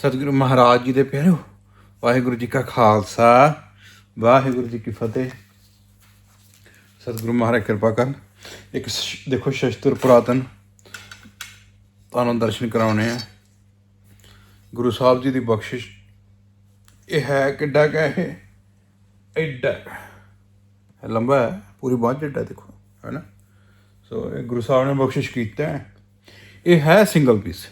ਸਤਿਗੁਰੂ ਮਹਾਰਾਜ ਜੀ ਦੇ ਪਿਆਰਿਓ, ਵਾਹਿਗੁਰੂ ਜੀ ਕਾ ਖਾਲਸਾ, ਵਾਹਿਗੁਰੂ ਜੀ ਕੀ ਫਤਿਹ। ਸਤਿਗੁਰੂ ਮਹਾਰਾਜ ਕਿਰਪਾ ਕਰਨ। ਇੱਕ ਸ਼- ਦੇਖੋ ਸ਼ਸਤਰ ਪੁਰਾਤਨ, ਤੁਹਾਨੂੰ ਦਰਸ਼ਨ ਕਰਾਉਣੇ ਆ। ਗੁਰੂ ਸਾਹਿਬ ਜੀ ਦੀ ਬਖਸ਼ਿਸ਼। ਇਹ ਹੈ ਕਿੱਡਾ ਕਾ ਇਹ? ਐਡਾ। ਲੰਬਾ ਹੈ, ਪੂਰੀ ਬਾਂਹ ਜਿੱਡਾ ਦੇਖੋ, ਹੈ ਨਾ? ਸੋ ਇਹ ਗੁਰੂ ਸਾਹਿਬ ਨੇ ਬਖਸ਼ਿਸ਼ ਕੀਤਾ ਹੈ। ਇਹ ਹੈ ਸਿੰਗਲ ਪੀਸ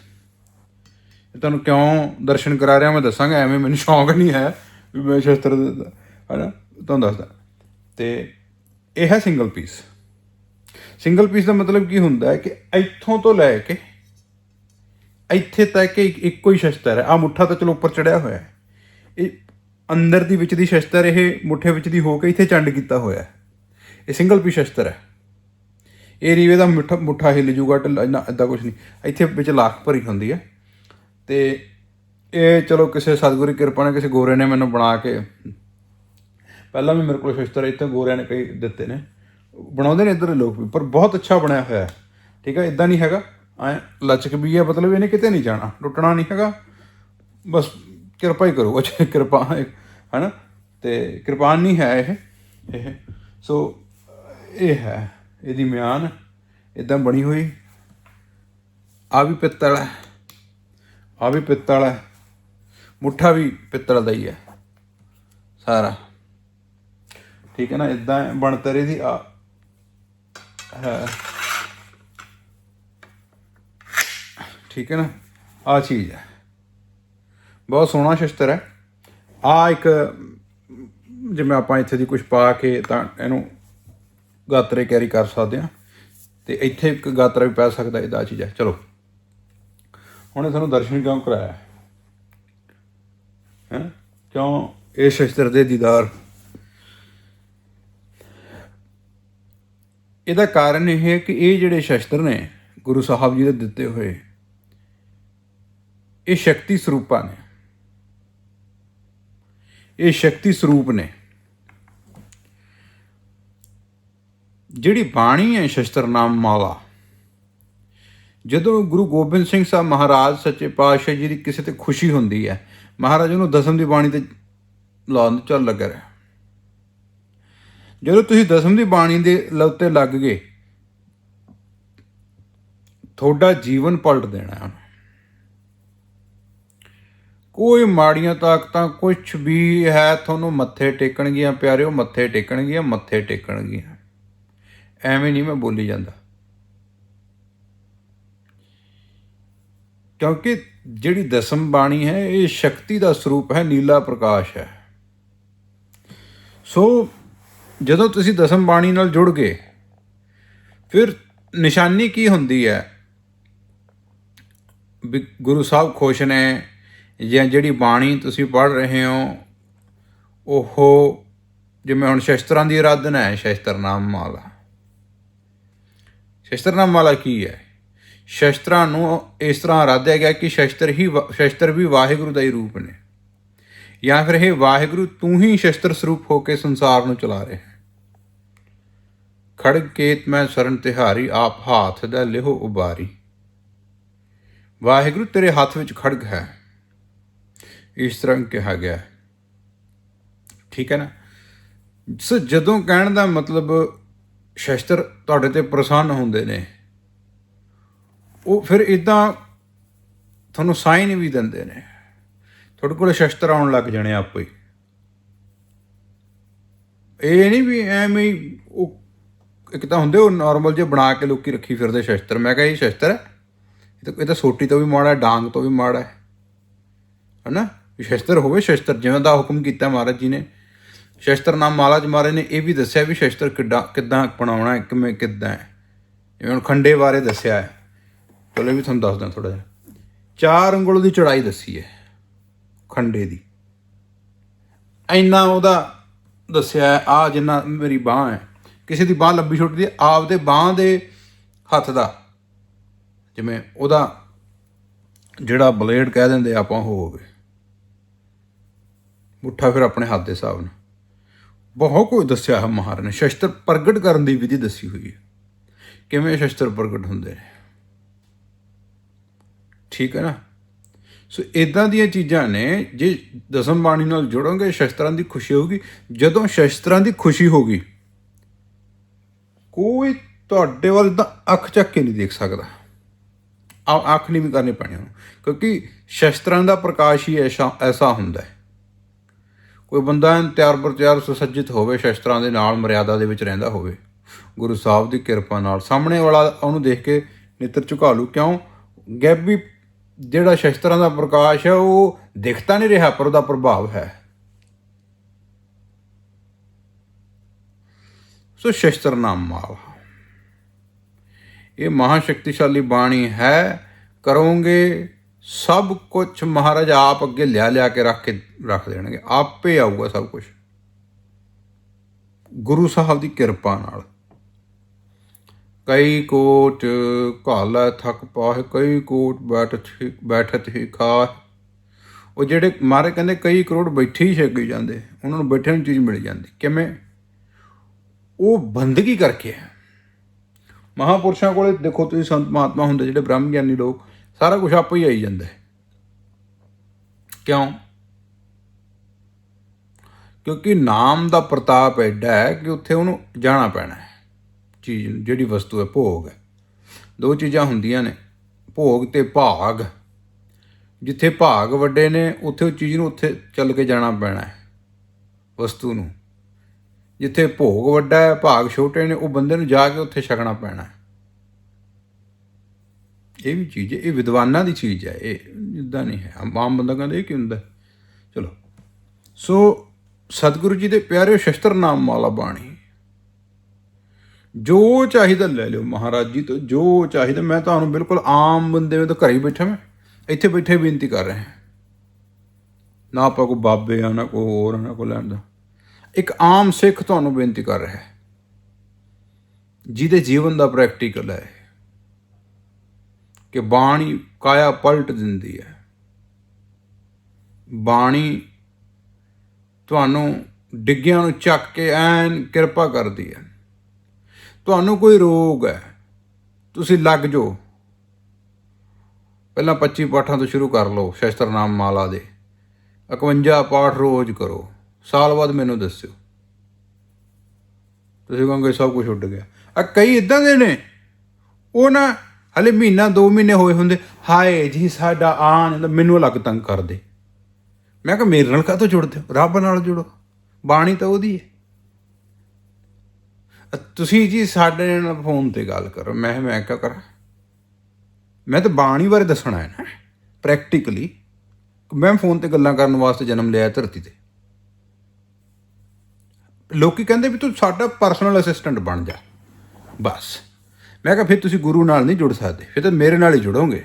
ਤੁਹਾਨੂੰ ਕਿਉਂ ਦਰਸ਼ਨ ਕਰਾ ਰਿਹਾ ਮੈਂ ਦੱਸਾਂਗਾ, ਐਵੇਂ ਮੈਨੂੰ ਸ਼ੌਂਕ ਨਹੀਂ ਹੈ ਵੀ ਮੈਂ ਸ਼ਸਤਰ ਦਾ ਹੈ ਨਾ ਤੁਹਾਨੂੰ ਦੱਸਦਾ। ਤੇ ਇਹ ਹੈ ਸਿੰਗਲ ਪੀਸ ਸਿੰਗਲ ਪੀਸ ਦਾ ਮਤਲਬ ਕੀ ਹੁੰਦਾ ਹੈ ਕਿ ਇੱਥੋਂ ਤੋਂ ਲੈ ਕੇ ਇੱਥੇ ਤੱਕ ਇੱਕ ਇੱਕੋ ਹੀ ਸ਼ਸਤਰ ਹੈ। ਆ ਮੁੱਠਾ ਤਾਂ ਚਲੋ ਉੱਪਰ ਚੜਿਆ ਹੋਇਆ ਹੈ। ਇਹ ਅੰਦਰ ਦੀ ਵਿੱਚ ਦੀ ਸ਼ਸਤਰ ਇਹ ਮੁੱਠੇ ਵਿੱਚ ਦੀ ਹੋ ਕੇ ਇੱਥੇ ਚੰਡ ਕੀਤਾ ਹੋਇਆ ਹੈ। ਇਹ ਸਿੰਗਲ ਪੀਸ ਸ਼ਸਤਰ ਹੈ। ਇਹ ਰੀਵੇ ਦਾ ਮੁੱਠਾ ਮੁੱਠਾ ਹਿੱਲ ਜੂਗਾ, ਢਿੱਲਾ ਇੰਨਾ ਇਦਾਂ ਕੁਝ ਨਹੀਂ। ਇੱਥੇ ਵਿੱਚ ਲਾਖ ਭਰੀ ਹੁੰਦੀ ਹੈ। ਤੇ ਇਹ ਚਲੋ ਕਿਸੇ ਸਤਿਗੁਰੂ ਦੀ ਕਿਰਪਾ ਨਾਲ ਕਿਸੇ ਗੋਰੇ ਨੇ ਮੈਨੂੰ ਬਣਾ ਕੇ ਪਹਿਲਾਂ ਵੀ ਮੇਰੇ ਕੋਲ ਸ਼ਸਤਰ ਇੱਥੇ ਗੋਰਿਆਂ ਨੇ ਕਈ ਦਿੱਤੇ ਨੇ। ਬਣਾਉਂਦੇ ਨੇ ਇੱਧਰ ਦੇ ਲੋਕ ਵੀ, ਪਰ ਬਹੁਤ ਅੱਛਾ ਬਣਿਆ ਹੋਇਆ ਹੈ। ਠੀਕ ਹੈ, ਇਦਾਂ ਨਹੀਂ ਹੈਗਾ। ਐ ਲਚਕ ਵੀ ਹੈ, ਮਤਲਬ ਇਹਨੇ ਕਿਤੇ ਨਹੀਂ ਜਾਣਾ ਟੁੱਟਣਾ ਨਹੀਂ ਹੈਗਾ। ਬਸ ਕਿਰਪਾ ਹੀ ਕਰੋ ਅੱਛਾ ਕਿਰਪਾ ਹੈ ਨਾ ਤੇ ਕਿਰਪਾਨ ਨਹੀਂ ਹੈ ਇਹ ਇਹ। ਸੋ, ਇਹ ਹੈ, ਇਹਦੀ ਮਿਆਨ, ਇਦਾਂ ਬਣੀ ਹੋਈ। ਆ ਵੀ ਪਿੱਤਲ ਹੈ। ਆ ਵੀ ਪਿੱਤਲ ਹੈ। ਮੁੱਠਾ ਵੀ ਪਿੱਤਲ ਦਾ ਹੀ ਹੈ ਸਾਰਾ। ਠੀਕ ਹੈ ਨਾ ਇਦਾਂ ਬਣਤਰੇ ਦੀ ਆ ਹੈ। ਠੀਕ ਹੈ ਨਾ, ਆ ਚੀਜ਼ ਹੈ। ਬਹੁਤ ਸੋਹਣਾ ਸ਼ਸਤਰ ਹੈ। ਆ ਇੱਕ, ਜਿਵੇਂ ਆਪਾਂ ਇੱਥੇ ਦੀ ਕੁਝ ਪਾ ਕੇ ਤਾਂ ਇਹਨੂੰ ਗਾਤਰੇ ਕੈਰੀ ਕਰ ਸਕਦੇ ਹਾਂ। ਤੇ ਇੱਥੇ ਇੱਕ ਗਾਤਰਾ ਵੀ ਪੈ ਸਕਦਾ ਇਹਦਾ ਚੀਜ਼ ਹੈ। ਚਲੋ। ਹੁਣ ਇਹ ਤੁਹਾਨੂੰ ਦਰਸ਼ਨ ਕਿਉਂ ਕਰਾਇਆ? ਹੈ? ਕਿਉਂ ਇਹ ਸ਼ਸਤਰ ਦੇ ਦੀਦਾਰ? ਇਹਦਾ ਕਾਰਨ ਇਹ ਹੈ ਕਿ ਇਹ ਜਿਹੜੇ ਸ਼ਸਤਰ ਨੇ ਗੁਰੂ ਸਾਹਿਬ ਜੀ ਦੇ ਦਿੱਤੇ ਹੋਏ, ਇਹ ਸ਼ਕਤੀ ਸਰੂਪਾਂ ਨੇ। ਇਹ ਸ਼ਕਤੀ ਸਰੂਪ ਨੇ। ਜਿਹੜੀ ਬਾਣੀ ਹੈ ਸ਼ਸਤਰ ਨਾਮ ਮਾਲਾ ਜਦੋਂ ਗੁਰੂ ਗੋਬਿੰਦ ਸਿੰਘ ਸਾਹਿਬ ਮਹਾਰਾਜ ਸੱਚੇ ਪਾਤਸ਼ਾਹ ਜੀ ਦੀ ਕਿਸੇ ਤੇ ਖੁਸ਼ੀ ਹੁੰਦੀ ਹੈ, ਮਹਾਰਾਜ ਉਹਨੂੰ ਦਸਮ ਦੀ ਬਾਣੀ ਤੇ ਲਾਉਣ ਨੂੰ ਚੱਲ ਲੱਗਾ ਰਿਹਾ। ਜਦੋਂ ਤੁਸੀਂ ਦਸਮ ਦੀ ਬਾਣੀ ਦੇ ਲਵ ਤੇ ਲੱਗ ਗਏ, ਤੁਹਾਡਾ ਜੀਵਨ ਪਲਟ ਦੇਣਾ ਹੈ। ਕੋਈ ਮਾੜੀਆਂ ਤਾਕਤਾਂ ਕੁਝ ਵੀ ਹੈ, ਤੁਹਾਨੂੰ ਮੱਥੇ ਟੇਕਣਗੀਆਂ, ਪਿਆਰਿਓ, ਮੱਥੇ ਟੇਕਣਗੀਆਂ ਮੱਥੇ ਟੇਕਣਗੀਆਂ। ਐਵੇਂ ਨਹੀਂ ਮੈਂ ਬੋਲੀ ਜਾਂਦਾ। ਕਿਉਂਕਿ ਜਿਹੜੀ ਦਸਮ ਬਾਣੀ ਹੈ, ਇਹ ਸ਼ਕਤੀ ਦਾ ਸਰੂਪ ਹੈ, ਨੀਲਾ ਪ੍ਰਕਾਸ਼ ਹੈ। ਸੋ ਜਦੋਂ ਤੁਸੀਂ ਦਸਮ ਬਾਣੀ ਨਾਲ ਜੁੜ ਗਏ, ਫਿਰ ਨਿਸ਼ਾਨੀ ਕੀ ਹੁੰਦੀ ਹੈ? ਵੀ ਗੁਰੂ ਸਾਹਿਬ ਖੁਸ਼ ਨੇ ਜਾਂ ਜਿਹੜੀ ਬਾਣੀ ਤੁਸੀਂ ਪੜ੍ਹ ਰਹੇ ਹੋ, ਉਹ ਜਿਵੇਂ ਹੁਣ ਸ਼ਸਤਰਾਂ ਦੀ ਆਰਾਧਨਾ ਹੈ ਸ਼ਸਤਰਨਾਮ ਮਾਲਾ। ਸ਼ਸਤਰਨਾਮ ਮਾਲਾ ਕੀ ਹੈ? ਸ਼ਸਤਰਾਂ ਨੂੰ ਇਸ ਤਰ੍ਹਾਂ ਆਰਾਧਿਆ ਗਿਆ ਕਿ ਸ਼ਸਤਰ ਹੀ ਵਾ- ਸ਼ਸਤਰ ਵੀ ਵਾਹਿਗੁਰੂ ਦਾ ਹੀ ਰੂਪ ਨੇ। ਜਾਂ ਫਿਰ ਇਹ ਵਾਹਿਗੁਰੂ ਤੂੰ ਹੀ ਸ਼ਸਤਰ ਸਰੂਪ ਹੋ ਕੇ ਸੰਸਾਰ ਨੂੰ ਚਲਾ ਰਿਹਾ ਹੈ। ਖੜਗ ਕੇਤ ਮੈਂ ਸਰਨ ਤਿਹਾਰੀ, ਆਪ ਹਾਥ ਦਾ ਲਿਹੋ ਉਬਾਰੀ। ਵਾਹਿਗੁਰੂ ਤੇਰੇ ਹੱਥ ਵਿੱਚ ਖੜਗ ਹੈ। ਇਸ ਤਰ੍ਹਾਂ ਕਿਹਾ ਗਿਆ ਠੀਕ ਹੈ ਨਾ? ਸੋ ਜਦੋਂ ਕਹਿਣ ਦਾ ਮਤਲਬ ਸ਼ਸਤਰ ਤੁਹਾਡੇ ਤੇ ਪ੍ਰਸੰਨ ਹੁੰਦੇ ਨੇ ਉਹ ਫਿਰ ਇਦਾਂ ਤੁਹਾਨੂੰ ਸਾਈਨ ਵੀ ਦਿੰਦੇ ਨੇ। ਤੁਹਾਡੇ ਕੋਲ ਸ਼ਸਤਰ ਆਉਣ ਲੱਗ ਜਾਣੇ ਆਪੇ। ਹੀ ਇਹ ਨਹੀਂ ਵੀ ਐਵੇਂ ਹੀ ਉਹ ਇੱਕ ਤਾਂ ਹੁੰਦੇ ਉਹ ਨਾਰਮਲ ਜੇ ਬਣਾ ਕੇ ਲੋਕੀ ਰੱਖੀ ਫਿਰਦੇ ਸ਼ਸਤਰ। ਮੈਂ ਕਿਹਾ ਇਹ ਸ਼ਸਤਰ ਹੈ? ਇਹ ਤਾਂ ਇਹ ਤਾਂ ਸੋਟੀ ਤੋਂ ਵੀ ਮਾੜਾ ਹੈ, ਡਾਂਗ ਤੋਂ ਵੀ ਮਾੜਾ ਹੈ। ਹਨਾ? ਵੀ ਸ਼ਸਤਰ ਹੋਵੇ, ਸ਼ਸਤਰ ਜਿਵੇਂ ਦਾ ਹੁਕਮ ਕੀਤਾ ਮਹਾਰਾਜ ਜੀ ਨੇ। ਸ਼ਸਤਰ ਨਾਮ ਮਹਾਰਾਜ ਜੀ ਮਹਾਰਾਜ ਨੇ, ਇਹ ਵੀ ਦੱਸਿਆ ਵੀ ਸ਼ਸਤਰ ਕਿੱਦਾਂ ਕਿੱਦਾਂ ਬਣਾਉਣਾ ਹੈ, ਕਿਵੇਂ ਕਿੱਦਾਂ ਹੈ। ਜਿਵੇਂ ਹੁਣ ਖੰਡੇ ਬਾਰੇ ਦੱਸਿਆ ਹੈ। ਚਲੋ ਵੀ ਤੁਹਾਨੂੰ ਦੱਸਦਾ ਥੋੜਾ ਜਿਹਾ। ਚਾਰ ਉਂਗਲ ਦੀ ਚੜਾਈ ਦੱਸੀ ਹੈ, ਖੰਡੇ ਦੀ। ਇੰਨਾ ਉਹਦਾ ਦੱਸਿਆ ਆ ਜਿੰਨਾ ਮੇਰੀ ਬਾਹ ਹੈ। ਕਿਸੇ ਦੀ ਬਾਹ ਲੰਬੀ ਛੋਟੀ ਦੀ, ਆਪਦੇ ਬਾਹ ਦੇ ਹੱਥ ਦਾ। ਜਿਵੇਂ ਉਹਦਾ ਜਿਹੜਾ ਬਲੇਡ ਕਹਿ ਦਿੰਦੇ ਆਪਾਂ ਹੋਵੇ। ਮੁੱਠਾ ਫਿਰ ਆਪਣੇ ਹੱਥ ਦੇ ਹਿਸਾਬ ਨਾਲ। ਬਹੁਤ ਕੁਝ ਦੱਸਿਆ ਹੈ ਮਹਾਰਾਜ ਨੇ। ਸ਼ਸਤਰ ਪ੍ਰਗਟ ਕਰਨ ਦੀ ਵਿਧੀ ਦੱਸੀ ਹੋਈ ਹੈ। ਕਿਵੇਂ ਸ਼ਸਤਰ ਪ੍ਰਗਟ ਹੁੰਦੇ ਨੇ? ਠੀਕ ਹੈ ਨਾ? ਸੋ ਇਦਾਂ ਦੀਆਂ ਚੀਜ਼ਾਂ ਨੇ, ਜੇ ਦਸਮ ਬਾਣੀ ਨਾਲ ਜੁੜੋਗੇ, ਸ਼ਸਤਰਾਂ ਦੀ ਖੁਸ਼ੀ ਹੋਊਗੀ। ਜਦੋਂ ਸ਼ਸਤਰਾਂ ਦੀ ਖੁਸ਼ੀ ਹੋਗੀ ਕੋਈ ਤੁਹਾਡੇ ਵੱਲ ਤਾਂ ਅੱਖ ਚੱਕ ਕੇ ਨਹੀਂ ਦੇਖ ਸਕਦਾ। ਆ ਅੱਖ ਨਹੀਂ ਵੀ ਕਰਨੀ ਪੈਣੀ ਉਹਨੂੰ, ਕਿਉਂਕਿ ਸ਼ਸਤਰਾਂ ਦਾ ਪ੍ਰਕਾਸ਼ ਹੀ ਐਸਾ ਐਸਾ ਹੁੰਦਾ ਹੈ। ਕੋਈ ਬੰਦਾ ਤਿਆਰ ਬਰ ਸੁਸੱਜਿਤ ਹੋਵੇ, ਸ਼ਸਤਰਾਂ ਦੇ ਨਾਲ, ਮਰਿਆਦਾ ਦੇ ਵਿੱਚ ਰਹਿੰਦਾ ਹੋਵੇ, ਗੁਰੂ ਸਾਹਿਬ ਦੀ ਕਿਰਪਾ ਨਾਲ, ਸਾਹਮਣੇ ਵਾਲਾ ਉਹਨੂੰ ਦੇਖ ਕੇ ਨੇਤਰ ਝੁਕਾ ਲੂ। ਕਿਉਂ? ਗੈਬੀ ਜਿਹੜਾ ਸ਼ਸਤਰਾਂ ਦਾ ਪ੍ਰਕਾਸ਼ ਹੈ, ਉਹ ਦਿਖਤਾ ਨਹੀਂ ਰਿਹਾ, ਪਰ ਉਹਦਾ ਪ੍ਰਭਾਵ ਹੈ। ਸੋ ਸ਼ਸਤਰ ਨਾਮ ਮਾਲ। ਇਹ ਮਹਾ ਸ਼ਕਤੀਸ਼ਾਲੀ ਬਾਣੀ ਹੈ, ਕਰੋਗੇ ਸਭ ਕੁਝ ਮਹਾਰਾਜ ਆਪ ਅੱਗੇ ਲਿਆ ਲਿਆ ਕੇ ਰੱਖ ਕੇ ਰੱਖ ਦੇਣਗੇ। ਆਪੇ ਆਊਗਾ ਸਭ ਕੁਝ ਗੁਰੂ ਸਾਹਿਬ ਦੀ ਕਿਰਪਾ ਨਾਲ। ਕਈ ਕੋਟ ਘਾਲਾ ਥਕ ਪਾਹ, ਕਈ ਕੋਟ ਬੈਠਤ ਹੀ ਬੈਠਤ ਹੀ ਖਾ ਉਹ ਜਿਹੜੇ ਮਾਰੇ ਕਹਿੰਦੇ ਕਈ ਕਰੋੜ ਬੈਠੇ ਹੀ ਛੱਗੀ ਜਾਂਦੇ, ਉਹਨਾਂ ਨੂੰ ਬੈਠੇ ਨੂੰ ਚੀਜ਼ ਮਿਲ ਜਾਂਦੀ। ਕਿਵੇਂ? ਉਹ ਬੰਦਗੀ ਕਰਕੇ ਹੈ। ਮਹਾਪੁਰਸ਼ਾਂ ਕੋਲੇ ਦੇਖੋ ਤੁਸੀਂ ਸੰਤ ਮਹਾਤਮਾ ਹੁੰਦੇ, ਜਿਹੜੇ ਬ੍ਰਹਮ ਗਿਆਨੀ ਲੋਕ, ਸਾਰਾ ਕੁਝ ਆਪੇ ਹੀ ਆਈ ਜਾਂਦਾ ਹੈ। ਕਿਉਂ? ਕਿਉਂਕਿ ਨਾਮ ਦਾ ਪ੍ਰਤਾਪ ਐਡਾ ਹੈ ਕਿ ਉੱਥੇ ਉਹਨੂੰ ਜਾਣਾ ਪੈਣਾ ਹੈ। ਚੀਜ਼, ਜਿਹੜੀ ਵਸਤੂ ਹੈ, ਭੋਗ ਹੈ। ਦੋ ਚੀਜ਼ਾਂ ਹੁੰਦੀਆਂ ਨੇ, ਭੋਗ ਤੇ ਭਾਗ। ਜਿੱਥੇ ਭਾਗ ਵੱਡੇ ਨੇ, ਉੱਥੇ ਉਹ ਚੀਜ਼ ਨੂੰ ਉੱਥੇ ਚੱਲ ਕੇ ਜਾਣਾ ਪੈਣਾ ਹੈ, ਵਸਤੂ ਨੂੰ। ਜਿੱਥੇ ਭੋਗ ਵੱਡਾ ਹੈ, ਭਾਗ ਛੋਟੇ ਨੇ, ਉਹ ਬੰਦੇ ਨੂੰ ਜਾ ਕੇ ਉੱਥੇ ਛਕਣਾ ਪੈਣਾ ਹੈ। ਇਹ ਵੀ ਚੀਜ਼ ਹੈ, ਇਹ ਵਿਦਵਾਨਾਂ ਦੀ ਚੀਜ਼ ਹੈ, ਇਹ ਜਿੱਦਾਂ ਨਹੀਂ ਹੈ। ਆਮ ਬੰਦਾ ਕਹਿੰਦਾ, ਇਹ ਕੀ ਹੁੰਦਾ ਹੈ? ਚਲੋ। ਸੋ ਸਤਿਗੁਰੂ ਜੀ ਦੇ ਪਿਆਰੇ ਸ਼ਸਤਰ ਨਾਮ ਵਾਲਾ ਬਾਣੀ ਜੋ ਚਾਹੀਦਾ ਲੈ ਲਿਓ ਮਹਾਰਾਜ ਜੀ ਤੋਂ ਜੋ ਚਾਹੀਦਾ। ਮੈਂ ਤੁਹਾਨੂੰ ਬਿਲਕੁਲ ਆਮ ਬੰਦੇ ਮੈਂ ਤਾਂ ਘਰੇ ਹੀ ਬੈਠਾ ਮੈਂ। ਇੱਥੇ ਬੈਠੇ ਬੇਨਤੀ ਕਰ ਰਿਹਾ ਨਾ ਆਪਾਂ ਕੋ ਬਾਬੇ ਆ ਨਾ ਕੋ ਹੋਰ ਆ, ਨਾ ਕੋ ਲੈਣ ਦਾ। ਇੱਕ ਆਮ ਸਿੱਖ ਤੁਹਾਨੂੰ ਬੇਨਤੀ ਕਰ ਰਿਹਾ ਹੈ। ਜਿਹਦੇ ਜੀਵਨ ਦਾ ਪ੍ਰੈਕਟੀਕਲ ਹੈ। ਕਿ ਬਾਣੀ ਕਾਇਆ ਪਲਟ ਦਿੰਦੀ ਹੈ। ਬਾਣੀ ਤੁਹਾਨੂੰ ਡਿੱਗਿਆਂ ਨੂੰ ਚੱਕ ਕੇ ਐਨ ਕਿਰਪਾ ਕਰਦੀ ਹੈ। ਤੁਹਾਨੂੰ ਕੋਈ ਰੋਗ ਹੈ, ਤੁਸੀਂ ਲੱਗ ਜਾਓ ਪਹਿਲਾਂ 25 ਪਾਠਾਂ ਤੋਂ ਸ਼ੁਰੂ ਕਰ ਲਓ, ਸ਼ਸਤਰ ਨਾਮ ਮਾਲਾ ਦੇ। 51 ਪਾਠ ਰੋਜ਼ ਕਰੋ, ਸਾਲ ਬਾਅਦ ਮੈਨੂੰ ਦੱਸਿਓ। ਤੁਸੀਂ ਕਹੋਗੇ ਸਭ ਕੁਝ ਉੱਡ ਗਿਆ। ਆ ਕਈ ਇਦਾਂ ਦੇ ਨੇ, ਉਹ ਨਾ ਹਲੇ ਮਹੀਨਾ 2 ਮਹੀਨੇ ਹੋਏ ਹੁੰਦੇ, ਹਾਏ ਜੀ ਸਾਡਾ ਆਣ ਮੈਨੂੰ ਅਲੱਗ ਤੰਗ ਕਰਦੇ। ਮੈਂ ਕਿਹਾ ਮੇਰੇ ਨਾਲ ਕਾਹਤੋਂ ਜੁੜਦੇ ਹੋ? ਰੱਬ ਨਾਲ ਜੁੜੋ। ਬਾਣੀ ਤਾਂ ਉਹਦੀ ਹੈ। ਤੁਸੀਂ ਜੀ ਸਾਡੇ ਨਾਲ ਫੋਨ ਤੇ ਗੱਲ ਕਰੋ। ਮੈਂ ਮੈਂ ਕਿਆ ਕਰਾਂ? ਮੈਂ ਤਾਂ ਬਾਣੀ ਬਾਰੇ ਦੱਸਣਾ ਹੈ ਨਾ ਪ੍ਰੈਕਟੀਕਲੀ ਮੈਂ ਫੋਨ ਤੇ ਗੱਲਾਂ ਕਰਨ ਵਾਸਤੇ ਜਨਮ ਲਿਆ ਧਰਤੀ ਤੇ। ਲੋਕੀ ਕਹਿੰਦੇ ਵੀ ਤੂੰ ਸਾਡਾ ਪਰਸਨਲ ਅਸਿਸਟੈਂਟ ਬਣ ਜਾ। ਬਸ। ਮੈਂ ਕਿਹਾ, ਫਿਰ ਤੁਸੀਂ ਗੁਰੂ ਨਾਲ ਨਹੀਂ ਜੁੜ ਸਕਦੇ। ਫਿਰ ਤਾਂ ਮੇਰੇ ਨਾਲ ਹੀ ਜੁੜੋਗੇ।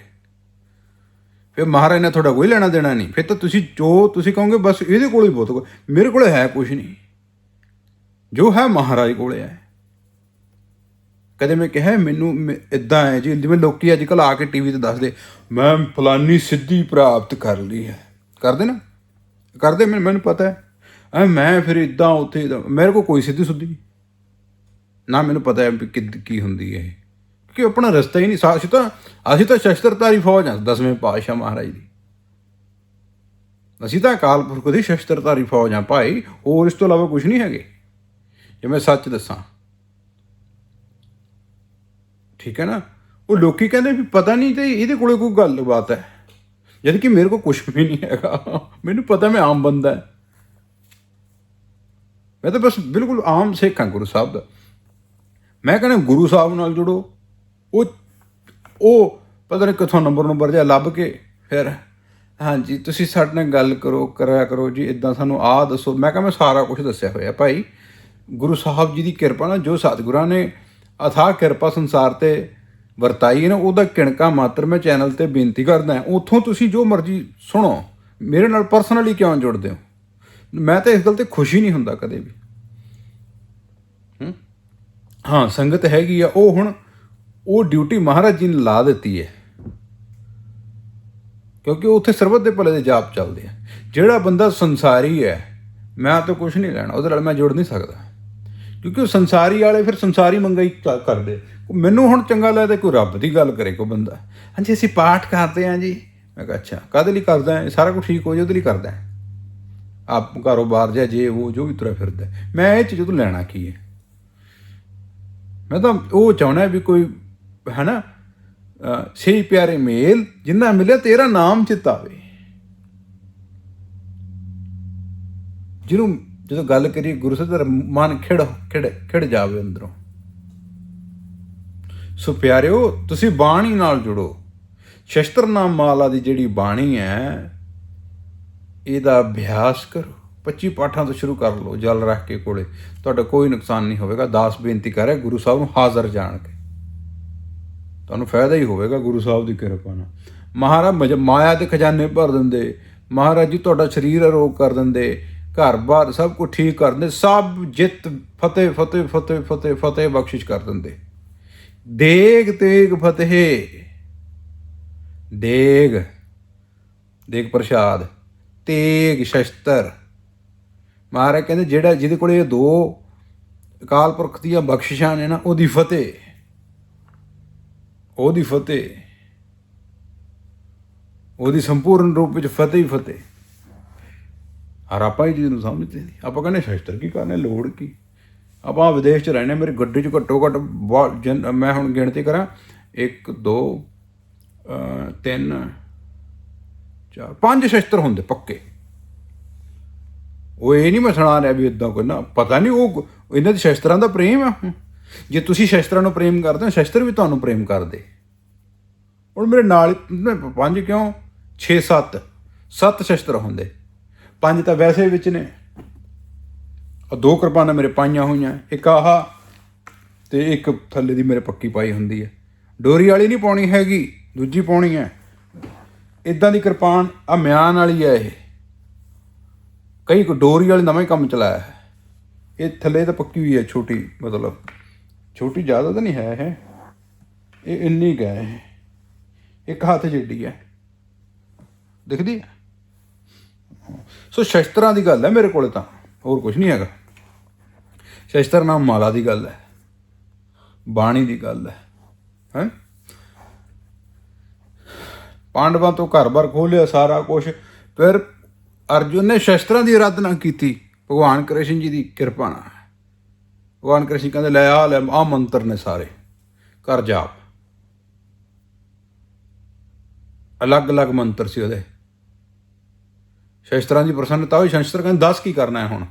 ਫਿਰ ਮਹਾਰਾਜ ਨੇ ਤੁਹਾਡਾ ਕੋਈ ਲੈਣਾ ਦੇਣਾ ਨਹੀਂ। ਫਿਰ ਤਾਂ ਤੁਸੀਂ ਜੋ ਤੁਸੀਂ ਕਹੋਗੇ, ਬਸ ਇਹਦੇ ਕੋਲ ਹੀ ਬਹੁਤ ਕੁ- ਮੇਰੇ ਕੋਲ ਹੈ ਕੁਝ ਨਹੀਂ। ਜੋ ਹੈ ਮਹਾਰਾਜ ਕੋਲੇ ਹੈ। ਕਦੇ ਮੈਂ ਕਿਹਾ, ਮੈਨੂੰ ਇਦਾਂ ਹੈ ਜੀ, ਜਿਵੇਂ ਲੋਕੀ ਅੱਜ ਕੱਲ ਆ ਕੇ ਟੀਵੀ ਤੇ ਦੱਸਦੇ ਮੈਂ ਫਲਾਨੀ ਸਿੱਧੀ ਪ੍ਰਾਪਤ ਕਰ ਲਈ ਹੈ। ਕਰਦੇ ਨਾ? ਕਰਦੇ, ਮੈਨੂੰ ਮੈਨੂੰ ਪਤਾ ਹੈ। ਐ ਮੈਂ ਫਿਰ ਇਦਾਂ ਉੱਥੇ ਮੇਰੇ ਕੋਲ ਕੋਈ ਸਿੱਧੀ ਸੁੱਧੀ ਨਾ ਮੈਨੂੰ ਪਤਾ ਹੈ ਵੀ ਕਿੱਦ, ਕੀ ਹੁੰਦੀ ਹੈ ਇਹ। ਕਿ ਆਪਣਾ ਰਸਤਾ ਹੀ ਨਹੀਂ, ਸਾ- ਅਸੀਂ ਤਾਂ ਅਸੀਂ ਤਾਂ ਸ਼ਸਤਰਧਾਰੀ ਫੌਜ ਹਾਂ, ਦਸਵੇਂ ਪਾਤਸ਼ਾਹ ਮਹਾਰਾਜ ਦੀ। ਅਸੀਂ ਤਾਂ ਅਕਾਲ ਪੁਰਖ ਦੀ ਸ਼ਸਤਰਧਾਰੀ ਫੌਜ ਹਾਂ ਭਾਈ, ਹੋਰ ਇਸ ਤੋਂ ਇਲਾਵਾ ਕੁਝ ਨਹੀਂ ਹੈਗੇ। ਜੇ ਮੈਂ ਸੱਚ ਦੱਸਾਂ ਠੀਕ ਹੈ ਨਾ? ਉਹ ਲੋਕੀ ਕਹਿੰਦੇ ਵੀ ਪਤਾ ਨਹੀਂ ਤੇ ਇਹਦੇ ਕੋਲੇ ਕੋਈ ਗੱਲਬਾਤ ਹੈ। ਜਦ ਕਿ ਮੇਰੇ ਕੋਲ ਕੁਝ ਵੀ ਨਹੀਂ ਹੈਗਾ। ਮੈਨੂੰ ਪਤਾ ਮੈਂ ਆਮ ਬੰਦਾ ਹੈ। ਮੈਂ ਤਾਂ ਬਸ ਬਿਲਕੁਲ ਆਮ ਸਿੱਖ ਹਾਂ ਗੁਰੂ ਸਾਹਿਬ ਦਾ। ਮੈਂ ਕਹਿੰਦਾ ਗੁਰੂ ਸਾਹਿਬ ਨਾਲ ਜੁੜੋ। ਉਹ ਉਹ ਪਤਾ ਨਹੀਂ ਕਿੱਥੋਂ ਨੰਬਰ ਨੰਬਰ ਜਿਹਾ ਲੱਭ ਕੇ ਫਿਰ, ਹਾਂਜੀ, ਤੁਸੀਂ ਸਾਡੇ ਨਾਲ ਗੱਲ ਕਰੋ, ਕਰਿਆ ਕਰੋ ਜੀ ਇਦਾਂ ਸਾਨੂੰ ਆਹ ਦੱਸੋ। ਮੈਂ ਕਹਿੰਦਾ ਮੈਂ ਸਾਰਾ ਕੁਝ ਦੱਸਿਆ ਹੋਇਆ ਭਾਈ। ਗੁਰੂ ਸਾਹਿਬ ਜੀ ਦੀ ਕਿਰਪਾ ਨਾਲ ਜੋ ਸਤਿਗੁਰਾਂ ਨੇ ਅਥਾਹ ਕਿਰਪਾ ਸੰਸਾਰ ਤੇ ਵਰਤਾਈ ਹੈ ਨਾ ਉਹਦਾ ਕਿਣਕਾ ਮਾਤਰ ਮੈਂ ਚੈਨਲ ਤੇ ਬੇਨਤੀ ਕਰਦਾ ਉਥੋਂ ਤੁਸੀਂ ਜੋ ਮਰਜ਼ੀ ਸੁਣੋ ਮੇਰੇ ਨਾਲ ਪਰਸਨਲੀ ਕਿਉਂ ਜੁੜਦੇ ਹੋ? ਮੈਂ ਤਾਂ ਇਸ ਗੱਲ ਤੇ ਖੁਸ਼ੀ ਨਹੀਂ ਹੁੰਦਾ ਕਦੇ ਵੀ। ਹੂੰ? ਹਾਂ ਸੰਗਤ ਹੈਗੀ ਆ ਉਹ ਹੁਣ ਉਹ ਡਿਊਟੀ ਮਹਾਰਾਜ ਜੀ ਨੇ ਲਾ ਦਿੱਤੀ ਹੈ। ਕਿਉਂਕਿ ਉੱਥੇ ਸਰਬੱਤ ਦੇ ਭਲੇ ਦੇ ਜਾਪ ਚੱਲਦੇ ਆ। ਜਿਹੜਾ ਬੰਦਾ ਸੰਸਾਰੀ ਹੈ ਮੈਂ ਤਾਂ ਕੁਝ ਨਹੀਂ ਲੈਣਾ ਉਹਦੇ ਨਾਲ ਮੈਂ ਜੁੜ ਨਹੀਂ ਸਕਦਾ। ਕਿਉਂਕਿ ਉਹ ਸੰਸਾਰੀ ਵਾਲੇ ਫਿਰ ਸੰਸਾਰੀ ਮੰਗਾਈ ਕ- ਕਰਦੇ। ਮੈਨੂੰ ਹੁਣ ਚੰਗਾ ਲੱਗਦਾ ਕੋਈ ਰੱਬ ਦੀ ਗੱਲ ਕਰੇ ਕੋਈ ਬੰਦਾ। ਹਾਂਜੀ, ਅਸੀਂ ਪਾਠ ਕਰਦੇ ਹਾਂ ਜੀ। ਮੈਂ ਕਿਹਾ, ਅੱਛਾ, ਕਾਹਦੇ ਲਈ ਕਰਦਾ ਹੈ? ਸਾਰਾ ਕੁਝ ਠੀਕ ਹੋ ਜਾਵੇ ਉਹਦੇ ਲਈ ਕਰਦਾ ਹੈ। ਆਪ ਕਾਰੋਬਾਰ ਜਾਂ ਜੇ ਉਹ, ਜੋ ਵੀ ਤੁਰਿਆ ਫਿਰਦਾ ਮੈਂ ਇਹ ਚੀਜ਼ ਤੋਂ ਲੈਣਾ ਕੀ ਹੈ? ਮੈਂ ਤਾਂ ਉਹ ਚਾਹਣਾ ਵੀ ਕੋਈ ਹੈ ਨਾ ਸਹੀ ਪਿਆਰੇ ਮੇਲ ਜਿੰਨਾ ਮਿਲਿਆ ਤੇਰਾ ਨਾਮ ਚਿਤਾਵੇ ਜਿਹਨੂੰ ਜਦੋਂ ਗੱਲ ਕਰੀ ਗੁਰੂ ਸਾਹਿਬ ਦਾ ਮਨ ਖਿੜ ਖਿੜ ਖਿੜ ਜਾਵੇ ਅੰਦਰੋਂ। ਸੋ ਪਿਆਰਿਓ, ਤੁਸੀਂ ਬਾਣੀ ਨਾਲ ਜੁੜੋ। ਸ਼ਸਤਰਨਾਮ ਮਾਲਾ ਦੀ ਜਿਹੜੀ ਬਾਣੀ ਹੈ, ਇਹਦਾ ਅਭਿਆਸ ਕਰੋ। 25 ਪਾਠਾਂ ਤੋਂ ਸ਼ੁਰੂ ਕਰ ਲਓ, ਜਲ ਰੱਖ ਕੇ ਕੋਲੇ। ਤੁਹਾਡਾ ਕੋਈ ਨੁਕਸਾਨ ਨਹੀਂ ਹੋਵੇਗਾ। ਦਾਸ ਬੇਨਤੀ ਕਰ ਰਿਹਾ ਗੁਰੂ ਸਾਹਿਬ ਨੂੰ ਹਾਜ਼ਰ ਜਾਣ ਕੇ। ਤੁਹਾਨੂੰ ਫਾਇਦਾ ਹੀ ਹੋਵੇਗਾ ਗੁਰੂ ਸਾਹਿਬ ਦੀ ਕਿਰਪਾ ਨਾਲ। ਮਹਾਰਾਜ ਮਾਇਆ ਦੇ ਖਜ਼ਾਨੇ ਭਰ ਦਿੰਦੇ। ਮਹਾਰਾਜ ਜੀ, ਤੁਹਾਡਾ ਸਰੀਰ ਅਰੋਗ ਕਰ ਦਿੰਦੇ। ਘਰ-ਬਾਰ ਸਭ ਕੁਝ ਠੀਕ ਕਰ ਦਿੰਦੇ, ਸਭ ਜਿੱਤ, ਫਤਿਹ ਫਤਿਹ ਫਤਿਹ ਫਤਿਹ ਫਤਿਹ ਬਖਸ਼ਿਸ਼ ਕਰ ਦਿੰਦੇ। ਦੇਗ, ਤੇਗ, ਫਤਿਹ। ਦੇਗ ਦੇਗ ਪ੍ਰਸ਼ਾਦ। ਤੇਗ, ਸ਼ਸਤਰ। ਮਹਾਰਾਜ ਕਹਿੰਦੇ, ਜਿਹੜਾ ਜਿਹਦੇ ਕੋਲ ਇਹ ਦੋ ਅਕਾਲ ਪੁਰਖ ਦੀਆਂ ਬਖਸ਼ਿਸ਼ਾਂ ਨੇ ਨਾ, ਉਹਦੀ ਫਤਿਹ। ਉਹਦੀ ਫਤਿਹ। ਉਹਦੀ ਸੰਪੂਰਨ ਰੂਪ ਵਿੱਚ ਫਤਿਹ ਹੀ ਫਤਿਹ। ਹਰ ਆਪਾਂ ਇਹ ਚੀਜ਼ ਨੂੰ ਸਮਝਦੇ ਨਹੀਂ ਆਪਾਂ ਕਹਿੰਦੇ ਸ਼ਸਤਰ ਕੀ ਕਰਨੇ, ਲੋੜ ਕੀ? ਆਪਾਂ ਵਿਦੇਸ਼ 'ਚ ਰਹਿੰਦੇ ਮੇਰੇ ਗੱਡੀ 'ਚ ਘੱਟੋ ਘੱਟ ਬਹੁਤ ਜਿੰਨ- ਮੈਂ ਹੁਣ ਗਿਣਤੀ ਕਰਾਂ 1 2 3 ਚਾਰ, ਪੰਜ ਸ਼ਸਤਰ ਹੁੰਦੇ ਪੱਕੇ। ਉਹ ਇਹ ਨਹੀਂ ਮੈਂ ਸੁਣਾ ਰਿਹਾ ਵੀ ਇਦਾਂ ਕੋਈ ਨਾ, ਪਤਾ ਨਹੀਂ ਉਹ ਇਹਨਾਂ ਦੇ ਸ਼ਸਤਰਾਂ ਦਾ ਪ੍ਰੇਮ ਆ। ਜੇ ਤੁਸੀਂ ਸ਼ਸਤਰਾਂ ਨੂੰ ਪ੍ਰੇਮ ਕਰਦੇ ਹੋ, ਸ਼ਸਤਰ ਵੀ ਤੁਹਾਨੂੰ ਪ੍ਰੇਮ ਕਰਦੇ। ਹੁਣ ਮੇਰੇ ਨਾਲ ਪੰਜ ਕਿਉਂ? 6 7 7 ਸ਼ਸਤਰ ਹੁੰਦੇ। ਪੰਜ ਤਾਂ ਵੈਸੇ ਵਿੱਚ ਨੇ। ਆ ਦੋ ਕਿਰਪਾਨਾਂ ਮੇਰੇ ਪਾਈਆਂ ਹੋਈਆਂ। ਇੱਕ ਆਹ ਤੇ ਇੱਕ ਥੱਲੇ ਦੀ ਮੇਰੇ ਪੱਕੀ ਪਾਈ ਹੁੰਦੀ ਹੈ। ਡੋਰੀ ਵਾਲੀ ਨਹੀਂ ਪਾਉਣੀ ਹੈਗੀ, ਦੂਜੀ ਪਾਉਣੀ ਹੈ। ਇਦਾਂ ਦੀ ਕਿਰਪਾਨ ਆ ਮਿਆਨ ਵਾਲੀ ਹੈ ਇਹ। ਕਈ ਕੋ ਡੋਰੀ ਵਾਲੇ ਨਵੇਂ ਕੰਮ ਚਲਾਇਆ ਹੈ। ਇਹ ਥੱਲੇ ਤਾਂ ਪੱਕੀ ਹੋਈ ਹੈ ਛੋਟੀ, ਮਤਲਬ ਛੋਟੀ ਜ਼ਿਆਦਾ ਤਾਂ ਨਹੀਂ ਹੈ ਇਹ। ਇਹ ਇੰਨੀ ਗਏ ਇੱਕ ਹੱਥ ਜਿੱਡੀ ਹੈ। ਦਿਖਦੀ ਹੈ? ਸੋ ਸ਼ਸਤਰਾਂ ਦੀ ਗੱਲ ਹੈ ਮੇਰੇ ਕੋਲੇ ਤਾਂ। ਹੋਰ ਕੁਝ ਨਹੀਂ ਹੈਗਾ। ਸ਼ਸਤਰ ਨਾਮ ਮਾਲਾ ਦੀ ਗੱਲ ਹੈ, ਬਾਣੀ ਦੀ ਗੱਲ ਹੈ ਹੈ? ਪਾਂਡਵਾਂ ਤੋਂ ਘਰ-ਬਾਰ ਖੋਲਿਆ ਸਾਰਾ ਕੁਝ ਫਿਰ ਅਰਜੁਨ ਨੇ ਸ਼ਸਤਰਾਂ ਦੀ ਆਰਾਧਨਾ ਕੀਤੀ। ਭਗਵਾਨ ਕ੍ਰਿਸ਼ਨ ਜੀ ਦੀ ਕਿਰਪਾ ਨਾਲ। ਭਗਵਾਨ ਕ੍ਰਿਸ਼ਨ ਕਹਿੰਦੇ, ਲੈ ਆ ਲੈ ਆ ਮੰਤਰ ਨੇ ਸਾਰੇ। ਕਰ ਜਾਪ। ਅਲੱਗ-ਅਲੱਗ ਮੰਤਰ ਸੀ ਉਹਦੇ। ਸ਼ਸਤਰਾਂ ਦੀ ਪ੍ਰਸੰਨਤਾ ਹੋਈ, ਸ਼ਸਤਰ ਕਹਿੰਦੇ, ਦੱਸ ਕੀ ਕਰਨਾ ਹੈ ਹੁਣ?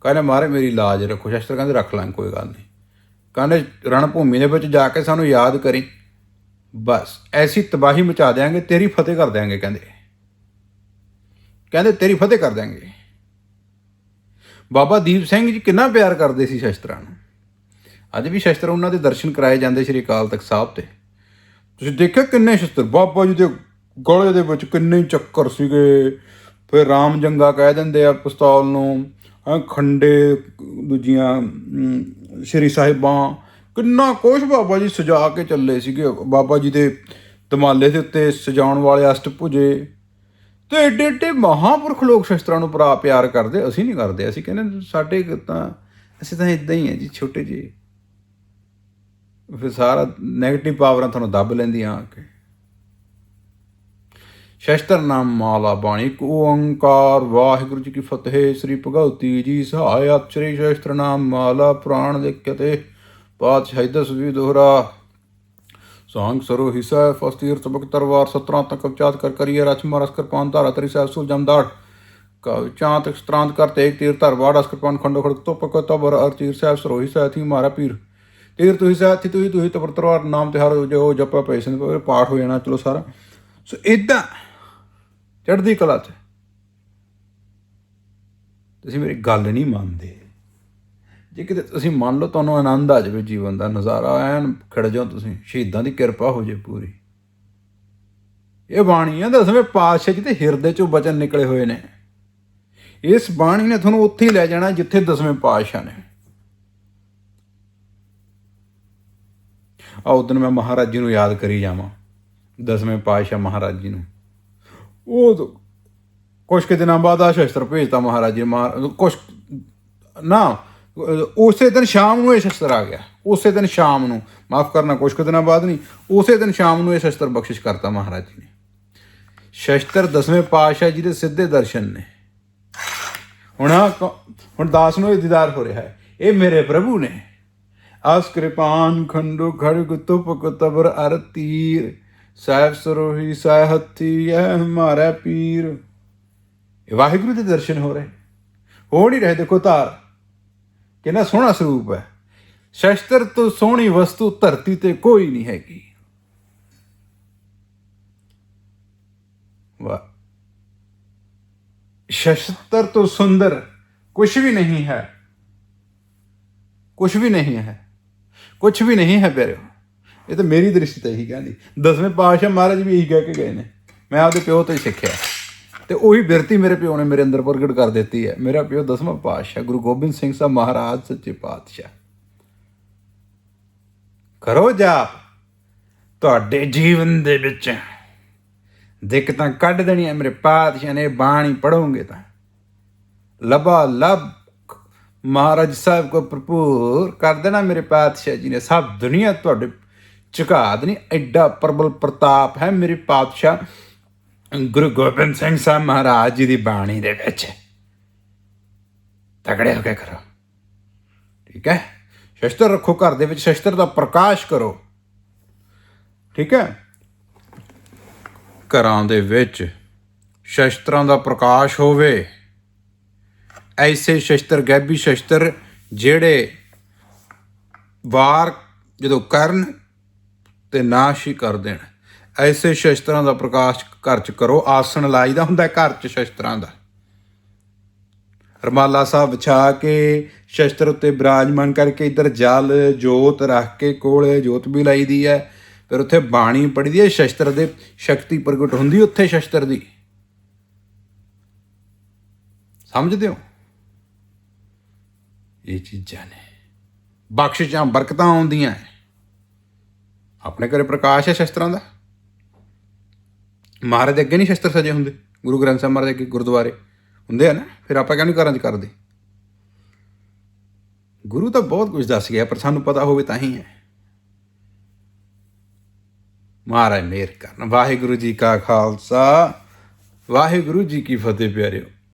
ਕਹਿੰਦੇ, ਮਾਰੇ ਮੇਰੀ ਲਾਜ ਰੱਖੋ, ਸ਼ਸਤਰ ਕਹਿੰਦੇ, ਰੱਖ ਲਾਂ ਕੋਈ ਗੱਲ ਨਹੀਂ। ਕਹਿੰਦੇ ਰਣ ਭੂਮੀ ਦੇ ਵਿੱਚ ਜਾ ਕੇ ਸਾਨੂੰ ਯਾਦ ਕਰੀ। ਬਸ, ਐਸੀ ਤਬਾਹੀ ਮਚਾ ਦੇਾਂਗੇ ਤੇਰੀ ਫਤਿਹ ਕਰ ਦੇਾਂਗੇ ਕਹਿੰਦੇ। ਕਹਿੰਦੇ, ਤੇਰੀ ਫਤਿਹ ਕਰ ਦੇਾਂਗੇ ਬਾਬਾ ਦੀਪ ਸਿੰਘ ਜੀ ਕਿੰਨਾ ਪਿਆਰ ਕਰਦੇ ਸੀ ਸ਼ਸਤਰਾਂ ਨੂੰ। ਅੱਜ ਵੀ ਸ਼ਸਤਰ ਉਹਨਾਂ ਦੇ ਦਰਸ਼ਨ ਕਰਾਏ ਜਾਂਦੇ ਸ੍ਰੀ ਅਕਾਲ ਤਖਤ ਸਾਹਿਬ ਤੇ। ਤੁਸੀਂ ਦੇਖਿਆ ਕਿੰਨੇ ਸ਼ਸਤਰ? ਬਾਬਾ ਜੀ ਦੇ ਗਲੇ ਦੇ ਵਿੱਚ ਕਿੰਨੇ ਚੱਕਰ ਸੀਗੇ। ਫਿਰ ਰਾਮ ਜੰਗਾ ਕਹਿ ਦਿੰਦੇ ਆ ਪਿਸਤੌਲ ਨੂੰ ਖੰਡੇ ਦੂਜੀਆਂ ਸ਼੍ਰੀ ਸਾਹਿਬਾਂ। ਕਿੰਨਾ ਕੁਛ ਬਾਬਾ ਜੀ ਸਜਾ ਕੇ ਚੱਲੇ ਸੀਗੇ। ਬਾਬਾ ਜੀ ਦੇ ਦਮਾਲੇ ਦੇ ਉੱਤੇ ਸਜਾਉਣ ਵਾਲੇ ਅਸਟ ਅਸ਼ਟਭੁਜੇ ਤੇ ਏਡੇ ਏਡੇ ਮਹਾਪੁਰਖ ਲੋਕ ਸ਼ਸਤਰਾਂ ਨੂੰ ਪਰਾ ਪਿਆਰ ਕਰਦੇ। ਅਸੀਂ ਨਹੀਂ ਕਰਦੇ। ਅਸੀਂ ਕਹਿੰਦੇ ਸਾਡੇ ਤਾਂ, ਅਸੀਂ ਤਾਂ ਇਦਾਂ ਹੀ ਹੈ ਜੀ, ਛੋਟੇ ਜੀ ਫਿਰ ਸਾਰਾ 네ਗੇਟਿਵ ਪਾਵਰਾਂ ਤੁਹਾਨੂੰ ਦੱਬ ਲੈਂਦੀਆਂ ਆ ਕੇ। ਸ਼ਸਤਰ ਨਾਮ ਮਾਲਾ ਬਾਣੀ ਇੱਕ ਓੰਕਾਰ, ਵਾਹਿਗੁਰੂ ਜੀ ਕੀ ਫਤਿਹ, ਸ੍ਰੀ ਭਗਵਤੀ ਜੀ ਸਹਾਇ ਅਚਰੀ ਸ਼ਸਤਰ ਨਾਮ ਮਾਲਾ, ਪ੍ਰਾਣ ਦੇ ਕਤੇ ਪਾਤਸ਼ਾਹੀ ਦਸ ਵੀ ਦੋਹਰਾ। ਸਾੰਗ ਸਰੋ ਹਿਸਾ ਫਸਤੀਰ ਤਬਕ ਤਰਵਾਰ ਸਤਰਾਂ ਤੱਕ ਕਵਚਾਤ ਕਰ ਕਰੀਏ, ਰਚ ਮਰਸ ਕਿਰਪਾਨ ਧਾਰਾ, ਤਰੀ ਸਾਹਿਬ ਸੁਲ ਜਮਦਾੜ ਕਵ ਚਾਂਤ ਸਤਰਾਂਤ ਕਰ ਤੇਗ ਤੀਰ ਧਰਵਾੜ ਅਸ ਕਿਰਪਾਨ ਖੰਡੋ ਖੜਕ ਤੋ ਪਕ ਤਬਰ, ਅਰ ਤੀਰ ਸਾਹਿਬ ਸਰੋਹੀ ਸਾਹਿਬ ਮਾਰਾ ਪੀਰ। ਤੀਰ ਤੁਹੀ ਸਾਹਿਬ ਥੀ ਤੁਹੀ ਤੁਹੀ ਤਬਰ ਤਰਵਾਰ ਨਾਮ ਤੇ ਜੋ ਜਪਾ ਪੈਸਨ ਪਾਠ ਹੋ ਜਾਣਾ, ਚਲੋ ਸਾਰਾ। ਸੋ ਇਦਾਂ ਚੜ੍ਹਦੀ ਕਲਾ ਚ। ਤੁਸੀਂ ਮੇਰੀ ਗੱਲ ਨਹੀਂ ਮੰਨਦੇ। ਜੇ ਕਿਤੇ ਤੁਸੀਂ ਮੰਨ ਲਓ ਤੁਹਾਨੂੰ ਆਨੰਦ ਆ ਜਾਵੇ ਜੀਵਨ ਦਾ, ਨਜ਼ਾਰਾ ਐਨ ਖੜ ਜਾਓ ਤੁਸੀਂ, ਸ਼ਹੀਦਾਂ ਦੀ ਕਿਰਪਾ ਹੋ ਜੇ ਪੂਰੀ। ਇਹ ਬਾਣੀ ਆ ਦਸਵੇਂ ਪਾਤਸ਼ਾਹ ਜੀ ਤੇ ਹਿਰਦੇ ਚੋਂ ਬਚਨ ਨਿਕਲੇ ਹੋਏ ਨੇ। ਇਸ ਬਾਣੀ ਨੇ ਤੁਹਾਨੂੰ ਉੱਥੇ ਹੀ ਲੈ ਜਾਣਾ ਜਿੱਥੇ ਦਸਵੇਂ ਪਾਤਸ਼ਾਹ ਨੇ। ਆ ਉਦੋਂ ਮੈਂ ਮਹਾਰਾਜ ਜੀ ਨੂੰ ਯਾਦ ਕਰੀ ਜਾਵਾਂ, ਦਸਵੇਂ ਪਾਤਸ਼ਾਹ ਮਹਾਰਾਜ ਜੀ ਨੂੰ। ਉਹ ਕੁਛ ਕੁ ਦਿਨਾਂ ਬਾਅਦ ਆ ਸ਼ਸਤਰ ਭੇਜਤਾ ਮਹਾਰਾਜ ਜੀ ਮਹਾ ਕੁਛ, ਨਾ, ਉਸੇ ਦਿਨ ਸ਼ਾਮ ਨੂੰ ਇਹ ਸ਼ਸਤਰ ਆ ਗਿਆ, ਉਸੇ ਦਿਨ ਸ਼ਾਮ ਨੂੰ, ਮਾਫ ਕਰਨਾ, ਕੁਛ ਕੁ ਦਿਨਾਂ ਬਾਅਦ ਨਹੀਂ, ਉਸੇ ਦਿਨ ਸ਼ਾਮ ਨੂੰ ਇਹ ਸ਼ਸਤਰ ਬਖਸ਼ਿਸ਼ ਕਰਤਾ ਮਹਾਰਾਜ ਜੀ ਨੇ। ਸ਼ਸਤਰ ਦਸਵੇਂ ਪਾਤਸ਼ਾਹ ਜੀ ਦੇ ਸਿੱਧੇ ਦਰਸ਼ਨ ਨੇ। ਹੁਣ ਆਹ ਹੁਣ ਦਾਸ ਨੂੰ ਇਹ ਦੀਦਾਰ ਹੋ ਰਿਹਾ ਹੈ, ਇਹ ਮੇਰੇ ਪ੍ਰਭੂ ਨੇ। ਆਸ ਕਿਰਪਾਨ ਖੰਡੋ ਖੜਗ ਤੁਪਕ ਤਬਰ ਅਰ ਤੀਰ। ਸਾਹਿਬ ਸਰੋਹੀ ਸਾਹਿ ਹੱਥੀ ਹੈ ਹਮਾਰਾ ਪੀਰ। ਇਹ ਵਾਹਿਗੁਰੂ ਦੇ ਦਰਸ਼ਨ ਹੋ ਰਹੇ। ਹੋ ਨਹੀਂ ਰਹੇ ਦੇਖੋ ਧਾਰ। ਕਿੰਨਾ ਸੋਹਣਾ ਸਰੂਪ ਹੈ। ਸ਼ਸਤਰ ਤੋਂ ਸੋਹਣੀ ਵਸਤੂ ਧਰਤੀ ਤੇ ਕੋਈ ਨਹੀਂ ਹੈਗੀ। ਵਾਹ। ਸ਼ਸਤਰ ਤੋਂ ਸੁੰਦਰ ਕੁਝ ਵੀ ਨਹੀਂ ਹੈ। ਕੁਝ ਵੀ ਨਹੀਂ ਹੈ। ਕੁਝ ਵੀ ਨਹੀਂ ਹੈ ਪਿਆਰਿਓ। ਇਹ ਤਾਂ ਮੇਰੀ ਦ੍ਰਿਸ਼ਟੀ ਤਾਂ ਇਹੀ ਕਹਿੰਦੀ। ਦਸਵੇਂ ਪਾਤਸ਼ਾਹ ਮਹਾਰਾਜ ਵੀ ਇਹੀ ਕਹਿ ਕੇ ਗਏ ਨੇ। ਮੈਂ ਆਪਦੇ ਪਿਓ ਤੋਂ ਹੀ ਸਿੱਖਿਆ। ਤੇ ਉਹੀ ਬਿਰਤੀ ਮੇਰੇ ਪਿਓ ਨੇ ਮੇਰੇ ਅੰਦਰ ਪ੍ਰਗਟ ਕਰ ਦਿੱਤੀ ਹੈ। ਮੇਰਾ ਪਿਓ ਦਸਵਾਂ ਪਾਤਸ਼ਾਹ, ਗੁਰੂ ਗੋਬਿੰਦ ਸਿੰਘ ਸਾਹਿਬ ਮਹਾਰਾਜ ਸੱਚੇ ਪਾਤਸ਼ਾਹ। ਕਰੋ ਜਾਪ। ਤੁਹਾਡੇ ਜੀਵਨ ਦੇ ਵਿੱਚ ਦਿੱਕਤਾਂ ਕੱਢ ਦੇਣੀਆਂ ਮੇਰੇ ਪਾਤਸ਼ਾਹ ਨੇ, ਬਾਣੀ ਪੜੋਗੇ ਤਾਂ। ਲਬਾ ਲਬ ਮਹਾਰਾਜ ਸਾਹਿਬ ਕੋ ਭਰਪੂਰ ਕਰ ਦੇਣਾ ਮੇਰੇ ਪਾਤਸ਼ਾਹ ਜੀ ਨੇ। ਸਭ ਦੁਨੀਆ ਤੁਹਾਡੇ ਝੁਕਾ ਦੇਣੀ ਐਡਾ ਪ੍ਰਬਲ ਪ੍ਰਤਾਪ ਹੈ ਮੇਰੇ ਪਾਤਸ਼ਾਹ ਗੁਰੂ ਗੋਬਿੰਦ ਸਿੰਘ ਸਾਹਿਬ ਮਹਾਰਾਜ ਜੀ ਦੀ ਬਾਣੀ ਦੇ ਵਿੱਚ। ਤਗੜੇ ਹੋ ਕੇ ਕਰੋ। ਠੀਕ ਹੈ? ਸ਼ਸਤਰ ਰੱਖੋ ਘਰ ਦੇ ਵਿੱਚ, ਸ਼ਸਤਰ ਦਾ ਪ੍ਰਕਾਸ਼ ਕਰੋ। ਠੀਕ ਹੈ? ਘਰਾਂ ਦੇ ਵਿੱਚ ਸ਼ਸਤਰਾਂ ਦਾ ਪ੍ਰਕਾਸ਼ ਹੋਵੇ। ਐਸੇ ਸ਼ਸਤਰ, ਗੈਬੀ ਸ਼ਸਤਰ ਜਿਹੜੇ ਵਾਰ ਜਦੋਂ ਕਰਨ ਤੇ ਨਾਸ਼ ਹੀ ਕਰ ਦੇਣ। ਐਸੇ ਸ਼ਸਤਰਾਂ ਦਾ ਪ੍ਰਕਾਸ਼ ਘਰ 'ਚ ਕਰੋ। ਆਸਣ ਲਾਈਦਾ ਹੁੰਦਾ ਘਰ 'ਚ ਸ਼ਸਤਰਾਂ ਦਾ। ਰਮਾਲਾ ਸਾਹਿਬ ਵਿਛਾ ਕੇ ਸ਼ਸਤਰ ਉੱਤੇ ਬਿਰਾਜਮਾਨ ਕਰਕੇ ਇੱਧਰ ਜਲ, ਜੋਤ ਰੱਖ ਕੇ ਕੋਲੇ ਜੋਤ ਵੀ ਲਾਈਦੀ ਹੈ। ਫਿਰ ਉੱਥੇ ਬਾਣੀ ਪੜ੍ਹਦੀ ਹੈ। ਸ਼ਸਤਰ ਦੇ ਸ਼ਕਤੀ ਪ੍ਰਗਟ ਹੁੰਦੀ ਉੱਥੇ ਸ਼ਸਤਰ ਦੀ। ਸਮਝਦੇ ਹੋ? ਇਹ ਚੀਜ਼ਾਂ ਨੇ। ਬਖਸ਼ਿਸ਼ਾਂ, ਬਰਕਤਾਂ ਆਉਂਦੀਆਂ ਆਪਣੇ ਘਰੇ ਪ੍ਰਕਾਸ਼ ਹੈ ਸ਼ਸਤਰਾਂ ਦਾ? ਮਹਾਰਾਜ ਦੇ ਅੱਗੇ ਨਹੀਂ ਸ਼ਸਤਰ ਸਜੇ ਹੁੰਦੇ? ਗੁਰੂ ਗ੍ਰੰਥ ਸਾਹਿਬ ਮਹਾਰਾਜ ਦੇ ਅੱਗੇ ਗੁਰਦੁਆਰੇ ਹੁੰਦੇ ਆ ਨਾ, ਫਿਰ ਆਪਾਂ ਕਿਉਂ ਨਹੀਂ ਘਰਾਂ 'ਚ ਕਰਦੇ? ਗੁਰੂ ਤਾਂ ਬਹੁਤ ਕੁਝ ਦੱਸ ਗਿਆ, ਪਰ ਸਾਨੂੰ ਪਤਾ ਹੋਵੇ ਤਾਂ ਹੀ ਹੈ। ਮਹਾਰਾਜ ਮੇਰ ਕਰਨ। ਵਾਹਿਗੁਰੂ ਜੀ ਕਾ ਖਾਲਸਾ, ਵਾਹਿਗੁਰੂ ਜੀ ਕੀ ਫਤਿਹ ਪਿਆਰਿਓ।